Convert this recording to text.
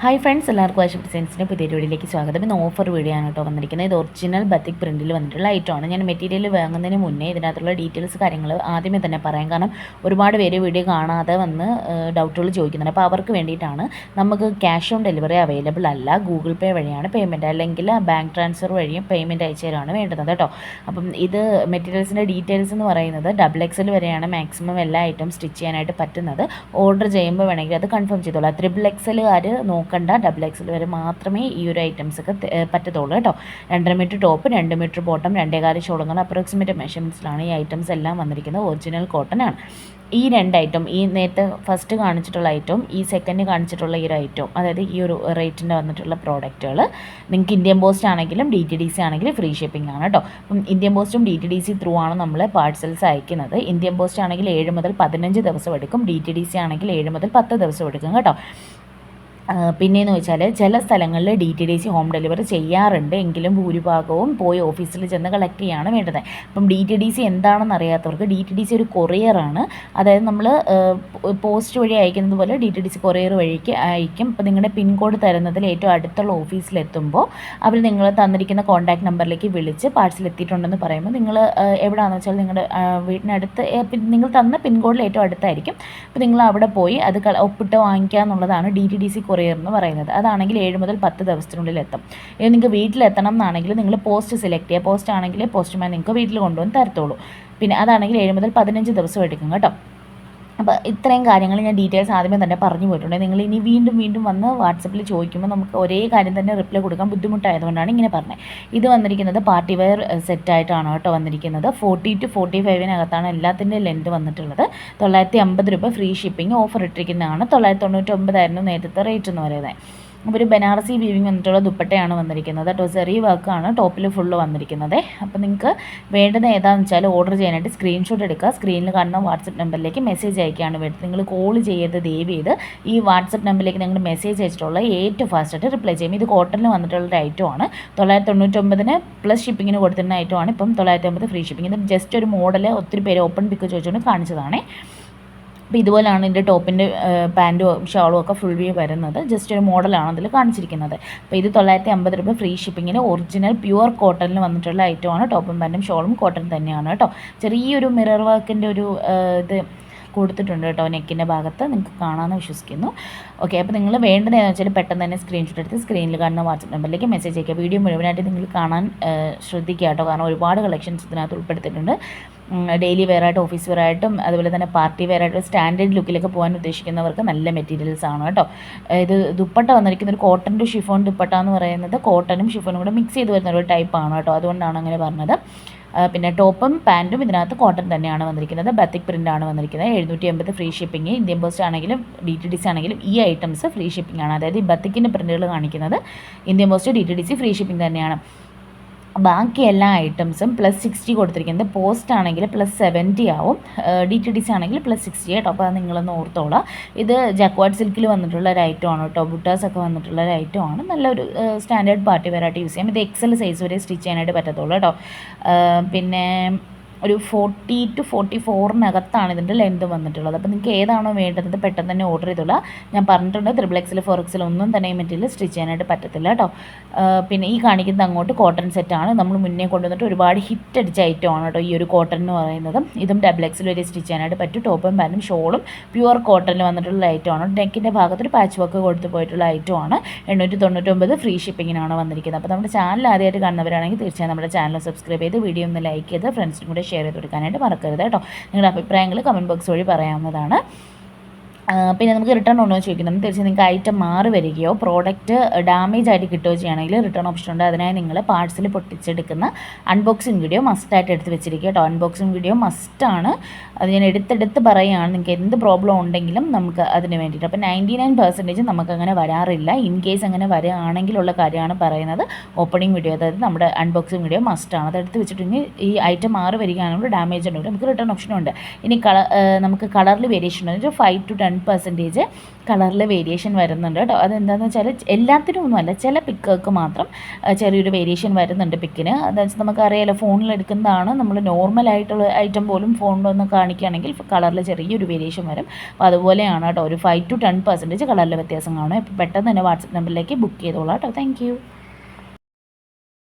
Hi friends എല്ലാവർക്കും ആശുപത്രി ഡിസൈൻസിന്റെ പുതിയ വീഡിയോയിലേക്ക് സ്വാഗതം. ഇന്ന് ഓഫർ വീഡിയോ ആണ് കേട്ടോ വന്നിരിക്കുന്നത്. ഇത് ഒറിജിനൽ ബത്തിക് പ്രിന്റിൽ വന്നിട്ടുള്ള ഐറ്റമാണ് ഞാൻ മെറ്റീരിയൽ വാങ്ങുന്നതിന് മുന്നേ ഇതിനകത്തുള്ള ഡീറ്റെയിൽസ് കാര്യങ്ങൾ ആദ്യമേ തന്നെ പറയാം. കാരണം ഒരുപാട് പേര് വീഡിയോ കാണാതെ വന്ന് ഡൗട്ടുകൾ ചോദിക്കുന്നുണ്ട്. അപ്പോൾ അവർക്ക് വേണ്ടിയിട്ടാണ് നമുക്ക് ക്യാഷ് ഓൺ ഡെലിവറി അവൈലബിൾ അല്ല ഗൂഗിൾ പേ വഴിയാണ് പേയ്മെന്റ് അല്ലെങ്കിൽ ബാങ്ക് ട്രാൻസ്ഫർ വഴിയും പേയ്മെന്റ് അയച്ചു തരാണ് വേണ്ടുന്നത് കേട്ടോ. അപ്പം ഇത് മെറ്റീരിയൽസിന്റെ ഡീറ്റെയിൽസ് എന്ന് പറയുന്നത് ഡബിൾ എക്സൽ വരെയാണ് മാക്സിമം എല്ലാ ഐറ്റം സ്റ്റിച്ച് ചെയ്യാനായിട്ട് പറ്റുന്നത്. ഓർഡർ ചെയ്യുമ്പോൾ വേണമെങ്കിൽ അത് കൺഫേം ചെയ്തോളാം. ത്രിബിൾ എക്സലുകാർ നോക്കണ്ട ഡബിൾ എക്സൽ വരെ മാത്രമേ ഈ ഒരു ഐറ്റംസ് ഒക്കെ പറ്റത്തുള്ളൂ കേട്ടോ. രണ്ടര മീറ്റർ ടോപ്പ് രണ്ട് മീറ്റർ ബോട്ടം രണ്ടേകാൽ ഷോളങ്ങൾ അപ്രോക്സിമേറ്റ് മെഷർമെന്റ്സിലാണ് ഈ ഐറ്റംസ് എല്ലാം വന്നിരിക്കുന്നത്. ഒറിജിനൽ കോട്ടൺ ആണ്. ഈ രണ്ട് ഐറ്റം ഈ നേരത്തെ ഫസ്റ്റ് കാണിച്ചിട്ടുള്ള ഐറ്റവും ഈ സെക്കൻഡ് കാണിച്ചിട്ടുള്ള ഈ ഒരു ഐറ്റവും അതായത് ഈ ഒരു റേറ്റിന്റെ വന്നിട്ടുള്ള പ്രോഡക്റ്റുകൾ നിങ്ങൾക്ക് ഇന്ത്യൻ പോസ്റ്റ് ആണെങ്കിലും ഡി ടി ഡി സി ആണെങ്കിലും ഫ്രീ ഷിപ്പിംഗ് ആണ് കേട്ടോ. അപ്പം ഇന്ത്യൻ പോസ്റ്റും D T D C through ആണ് നമ്മൾ പാഴ്സൽസ് അയക്കുന്നത്. ഇന്ത്യൻ പോസ്റ്റ് ആണെങ്കിൽ ഏഴ് മുതൽ പതിനഞ്ച് ദിവസം എടുക്കും. ഡി ടി ഡി സി ആണെങ്കിൽ ഏഴ് മുതൽ പത്ത് ദിവസം എടുക്കും കേട്ടോ. പിന്നെയെന്ന് വെച്ചാൽ ചില സ്ഥലങ്ങളിൽ D T D C home delivery ചെയ്യാറുണ്ട്. എങ്കിലും ഭൂരിഭാഗവും പോയി ഓഫീസിൽ ചെന്ന് കളക്ട് ചെയ്യാണ് വേണ്ടത്. അപ്പം ഡി ടി ഡി സി എന്താണെന്ന് അറിയാത്തവർക്ക് ഡി ടി ഡി സി ഒരു കൊറിയറാണ് അതായത് നമ്മൾ പോസ്റ്റ് വഴി അയക്കുന്നത് പോലെ D T D C courier വഴിക്ക് അയക്കും. അപ്പോൾ നിങ്ങളുടെ പിൻകോഡ് തരുന്നതിൽ ഏറ്റവും അടുത്തുള്ള ഓഫീസിലെത്തുമ്പോൾ അവർ നിങ്ങൾ തന്നിരിക്കുന്ന കോൺടാക്ട് നമ്പറിലേക്ക് വിളിച്ച് പാഴ്സൽ എത്തിയിട്ടുണ്ടെന്ന് പറയുമ്പോൾ നിങ്ങൾ എവിടെയാണെന്ന് വെച്ചാൽ നിങ്ങളുടെ വീടിനടുത്ത് നിങ്ങൾ തന്ന പിൻകോഡിൽ ഏറ്റവും അടുത്തായിരിക്കും. അപ്പോൾ നിങ്ങൾ അവിടെ പോയി അത് ഒപ്പിട്ട് വാങ്ങിക്കുക എന്നുള്ളതാണ് D T D C courier എന്ന് പറയുന്നത്. അതാണെങ്കിൽ ഏഴ് മുതൽ പത്ത് ദിവസത്തിനുള്ളിൽ എത്തും ഇനി നിങ്ങൾക്ക് വീട്ടിലെത്തണം എന്നാണെങ്കിൽ നിങ്ങൾ പോസ്റ്റ് സെലക്ട് ചെയ്യുക. പോസ്റ്റ് ആണെങ്കിൽ പോസ്റ്റ്മാൻ നിങ്ങൾക്ക് വീട്ടിൽ കൊണ്ടുവന്ന് തരത്തുള്ളൂ. പിന്നെ അതാണെങ്കിൽ ഏഴ് മുതൽ പതിനഞ്ച് ദിവസം എടുക്കും കേട്ടോ. അപ്പോൾ ഇത്രയും കാര്യങ്ങൾ ഞാൻ ഡീറ്റെയിൽസ് ആദ്യമേ തന്നെ പറഞ്ഞു പോയിട്ടുണ്ട്. നിങ്ങൾ ഇനി വീണ്ടും വീണ്ടും വന്ന് വാട്സപ്പിൽ ചോദിക്കുമ്പോൾ നമുക്ക് ഒരേ കാര്യം തന്നെ റിപ്ലൈ കൊടുക്കാൻ ബുദ്ധിമുട്ടായതുകൊണ്ടാണ് ഇങ്ങനെ പറഞ്ഞത് ഇത് വന്നിരിക്കുന്നത് പാർട്ടി വെയർ സെറ്റായിട്ടാണ് കേട്ടോ വന്നിരിക്കുന്നത്. ഫോർട്ടി ടു ഫോർട്ടി ഫൈവിനകത്താണ് എല്ലാത്തിന്റെ ലെന്ത് വന്നിട്ടുള്ളത്. തൊള്ളായിരത്തി അമ്പത് രൂപ ഫ്രീ ഷിപ്പിംഗ് ഓഫർ ഇട്ടിരിക്കുന്നതാണ്. തൊള്ളായിരത്തി തൊണ്ണൂറ്റൊമ്പതായിരുന്നു നേരത്തെ റേറ്റ് എന്ന് പറയുന്നത് അപ്പോൾ ഒരു ബനാറസി വീവിങ് വന്നിട്ടുള്ള ദുപ്പട്ടയാണ് വന്നിരിക്കുന്നത്. കേട്ടോ ചെറിയ വർക്കാണ് ടോപ്പിൽ ഫുള്ള് വന്നിരിക്കുന്നത്. അപ്പോൾ നിങ്ങൾക്ക് വേണ്ടത് ഏതാണെന്ന് വെച്ചാൽ ഓർഡർ ചെയ്യാനായിട്ട് സ്ക്രീൻഷോട്ട് എടുക്കുക. സ്ക്രീനിൽ കാണുന്ന വാട്സപ്പ് നമ്പറിലേക്ക് മെസ്സേജ് അയക്കുകയാണ് വേണ്ടത്. നിങ്ങൾ കോൾ ചെയ്യരുത് ദയവ് ചെയ്ത് ഈ വാട്സപ്പ് നമ്പറിലേക്ക് നിങ്ങൾ മെസ്സേജ് അയച്ചിട്ടുള്ള ഏറ്റവും ഫാസ്റ്റായിട്ട് റിപ്ലൈ ചെയ്യും ഇത് കോട്ടണിൽ വന്നിട്ടുള്ള ഒരു ഐറ്റമാണ് തൊള്ളായിരത്തി തൊണ്ണൂറ്റൊമ്പതിന് പ്ലസ് ഷിപ്പിങ്ങിന് കൊടുത്തിരുന്ന ഐറ്റമാണ് ഇപ്പം തൊള്ളായിരത്തി ഫ്രീ ഷിപ്പിംഗ് ഇത് ജസ്റ്റ് ഒരു മോഡൽ ഒത്തിരി പേര് ഓപ്പൺ പിക്ക് ചോദിച്ചുകൊണ്ട് കാണിച്ചതാണേ. അപ്പോൾ ഇതുപോലെയാണ് ഇതിന്റെ ടോപ്പിന്റെ പാന്റും ഷാളും ഒക്കെ ഫുൾ വ്യൂ വരുന്നത്. ജസ്റ്റ് ഒരു മോഡലാണ് അതിൽ കാണിച്ചിരിക്കുന്നത്. അപ്പോൾ ഇത് തൊള്ളായിരത്തി അമ്പത് രൂപ ഫ്രീ ഷിപ്പിങ്ങിന് ഒറിജിനൽ പ്യുവർ കോട്ടണിൽ വന്നിട്ടുള്ള ഐറ്റമാണ് ടോപ്പും പാന്റും ഷോളും കോട്ടൺ തന്നെയാണ് കേട്ടോ. ചെറിയൊരു മിറർ വർക്കിന്റെ ഒരു ഇത് കൊടുത്തിട്ടുണ്ട് കേട്ടോ നെക്കിന്റെ ഭാഗത്ത്. നിങ്ങൾക്ക് കാണാമെന്ന് വിശ്വസിക്കുന്നു. ഓക്കെ അപ്പോൾ നിങ്ങൾ വേണ്ടത് എന്ന് വെച്ചാൽ പെട്ടെന്ന് തന്നെ സ്ക്രീൻഷോട്ട് എടുത്ത് സ്ക്രീനിൽ കാണുന്ന വാട്സപ്പ് നമ്പറിലേക്ക് മെസ്സേജ് അയക്കുക. വീഡിയോ മുഴുവനായിട്ട് നിങ്ങൾ കാണാൻ ശ്രദ്ധിക്കുക കേട്ടോ. കാരണം ഒരുപാട് കളക്ഷൻസ് ഇതിനകത്ത് ഉൾപ്പെടുത്തിയിട്ടുണ്ട്. ഡെയിലി വെയർ ആയിട്ട് ഓഫീസ് വെയർ ആയിട്ടും അതുപോലെ തന്നെ പാർട്ടി വെയർ ആയിട്ട് സ്റ്റാൻഡേർഡ് ലുക്കിലൊക്കെ പോകാൻ ഉദ്ദേശിക്കുന്നവർക്ക് നല്ല മെറ്റീരിയൽസ് ആണ് കേട്ടോ. ഇത് ദുപ്പട്ട വന്നിരിക്കുന്ന ഒരു കോട്ടൺ ടു ഷിഫോൺ ദുപ്പട്ട എന്ന് പറയുന്നത് കോട്ടണും ഷിഫോണും കൂടെ മിക്സ് ചെയ്ത് വരുന്ന ഒരു ടൈപ്പാണ് കേട്ടോ. അതുകൊണ്ടാണ് അങ്ങനെ പറഞ്ഞത്. പിന്നെ ടോപ്പും പാന്റും ഇതിനകത്ത് കോട്ടൺ തന്നെയാണ് വന്നിരിക്കുന്നത്. ബത്തിക് പ്രിന്റ് ആണ് വന്നിരിക്കുന്നത്. എഴുന്നൂറ്റി എൺപത് ഫ്രീ ഷിപ്പിംഗ് ഇന്ത്യൻ പോസ്റ്റ് ആണെങ്കിലും ഡി ടി ഡി സി ആണെങ്കിലും ഈ ഐറ്റംസ് ഫ്രീ ഷിപ്പിംഗ് ആണ്. അതായത് ഈ ബത്തിക്കിന്റെ പ്രിന്റുകൾ കാണിക്കുന്നത് Indian post D T D C free shipping തന്നെയാണ്. ബാക്കി എല്ലാ ഐറ്റംസും പ്ലസ് സിക്സ്റ്റി കൊടുത്തിരിക്കുന്നത്. പോസ്റ്റ് ആണെങ്കിൽ പ്ലസ് സെവന്റി ആവും. ഡി ടി ഡി സി ആണെങ്കിൽ പ്ലസ് സിക്സ്റ്റി കേട്ടോ അപ്പോൾ അത് നിങ്ങളൊന്ന് ഓർത്തോളാം. ഇത് ജക്വാഡ് സിൽക്കിൽ വന്നിട്ടുള്ള ഒരു ഐറ്റമാണ് കേട്ടോ. ബുട്ടാസ് ഒക്കെ വന്നിട്ടുള്ള ഒരു ഐറ്റമാണ് നല്ലൊരു സ്റ്റാൻഡേർഡ് പാർട്ടി വെറൈറ്റി യൂസ് ചെയ്യാം. ഇത് എക്സൽ സൈസ് വരെ സ്റ്റിച്ച് ചെയ്യാനായിട്ട് പറ്റത്തുള്ളൂ കേട്ടോ. പിന്നെ ഒരു ഫോർട്ടി ടു ഫോർട്ടി ഫോറിനകത്താണ് ഇതിന്റെ ലെങ്ത് വന്നിട്ടുള്ളത്. അപ്പോൾ നിങ്ങൾക്ക് ഏതാണോ വേണ്ടത് പെട്ടെന്ന് തന്നെ ഓർഡർ ചെയ്തോളാം. ഞാൻ പറഞ്ഞിട്ടുണ്ട് ത്രിബിൾ എക്സിൽ ഫോർ എക്സിൽ ഒന്നും തന്നെ മെറ്റീരിയൽ സ്റ്റിച്ച് ചെയ്യാനായിട്ട് പറ്റത്തില്ല കേട്ടോ പിന്നെ ഈ കാണിക്കുന്നത് അങ്ങോട്ട് കോട്ടൺ സെറ്റാണ് നമ്മൾ മുന്നേ കൊണ്ടുവന്നിട്ട് ഒരുപാട് ഹിറ്റ് അടിച്ച ആണ് കേട്ടോ ഈ ഒരു കോട്ടൺ എന്ന് പറയുന്നത്. ഇതും ഡബിൾ എക്സിൽ വരെ സ്റ്റിച്ച് ചെയ്യാനായിട്ട് പറ്റും. ടോപ്പും പാന്റും ഷോളും പ്യുവർ കോട്ടണിൽ വന്നിട്ടുള്ള ഐറ്റം ഐറ്റമാണ് നെക്കിന്റെ ഭാഗത്തൊരു പാച്ച് വർക്ക് കൊടുത്തു പോയിട്ടുള്ള ഐറ്റമാണ് എണ്ണൂറ്റി തൊണ്ണൂറ്റൊമ്പത് ഫ്രീ ഷിപ്പിങ്ങിനാണ് വന്നിരിക്കുന്നത്. അപ്പോൾ നമ്മുടെ ചാനൽ ആദ്യമായിട്ട് കാണുന്നവരാണെങ്കിൽ തീർച്ചയായും നമ്മുടെ ചാനൽ സബ്സ്ക്രൈബ് ചെയ്ത് വീഡിയോ ഒന്ന് ലൈക്ക് ചെയ്ത് ഫ്രണ്ട്സിനും കൂടെ ഷെയർ ചെയ്ത് കൊടുക്കാനായിട്ട് മറക്കരുത് കേട്ടോ. നിങ്ങളുടെ അഭിപ്രായങ്ങൾ കമന്റ് ബോക്സ് വഴി പറയാവുന്നതാണ്. പിന്നെ നമുക്ക് റിട്ടേൺ ഉണ്ടോ എന്ന് ചോദിക്കുന്നത് തീർച്ചയായും നിങ്ങൾക്ക് ഐറ്റം മാറി വരികയോ പ്രോഡക്റ്റ് ഡാമേജ് ആയിട്ട് കിട്ടുകയോ ചെയ്യുകയാണെങ്കിൽ റിട്ടേൺ ഓപ്ഷൻ ഉണ്ട്. അതിനായി നിങ്ങൾ പാർട്സിൽ പൊട്ടിച്ചെടുക്കുന്ന അൺബോക്സിങ് വീഡിയോ മസ്റ്റായിട്ട് എടുത്ത് വെച്ചിരിക്കുക കേട്ടോ. അൺബോക്സിങ് വീഡിയോ മസ്റ്റാണ് അത് ഞാൻ എടുത്തെടുത്ത് പറയുകയാണ്. നിങ്ങൾക്ക് എന്ത് പ്രോബ്ലം ഉണ്ടെങ്കിലും നമുക്ക് അതിന് വേണ്ടിയിട്ട്. അപ്പോൾ നയന്റി നയൻ പെർസെന്റേജ് നമുക്ക് അങ്ങനെ വരാറില്ല. ഇൻ കേസ് അങ്ങനെ വരികയാണെങ്കിലുള്ള കാര്യമാണ് പറയുന്നത്. ഓപ്പണിംഗ് വീഡിയോ അതായത് നമ്മുടെ അൺബോക്സിങ് വീഡിയോ മസ്റ്റാണ് അതെടുത്ത് വെച്ചിട്ടുണ്ടെങ്കിൽ ഈ ഐറ്റം മാറി വരികയാണെങ്കിൽ ഡാമേജ് ഉണ്ടെങ്കിൽ നമുക്ക് റിട്ടേൺ ഓപ്ഷനുണ്ട് ഇനി കളർ നമുക്ക് കളറിൽ വേരിയേഷൻ ഉണ്ടെങ്കിൽ ഫൈവ് ടു ടെൻ പെർസെന്റേജ് കളറിൽ വേരിയേഷൻ വരുന്നുണ്ട് കേട്ടോ. അതെന്താണെന്ന് വെച്ചാൽ എല്ലാത്തിനും ഒന്നുമല്ല ചില പിക്കുകൾക്ക് മാത്രം ചെറിയൊരു വേരിയേഷൻ വരുന്നുണ്ട് പിക്കിന് അതെന്ന് വെച്ചാൽ നമുക്കറിയാലോ ഫോണിൽ എടുക്കുന്നതാണ് നമ്മൾ നോർമൽ ആയിട്ടുള്ള ഐറ്റം പോലും ഫോണിലൊന്ന് കാണിക്കുകയാണെങ്കിൽ കളറിൽ ചെറിയൊരു വേരിയേഷൻ വരും. അപ്പോൾ അതുപോലെയാണ് കേട്ടോ ഒരു ഫൈവ് ടു ടെൻ പെർസെന്റേജ് കളറിൽ വ്യത്യാസം കാണും ഇപ്പോൾ പെട്ടെന്ന് തന്നെ വാട്സപ്പ് നമ്പറിലേക്ക് ബുക്ക് ചെയ്തോളാം കേട്ടോ. താങ്ക്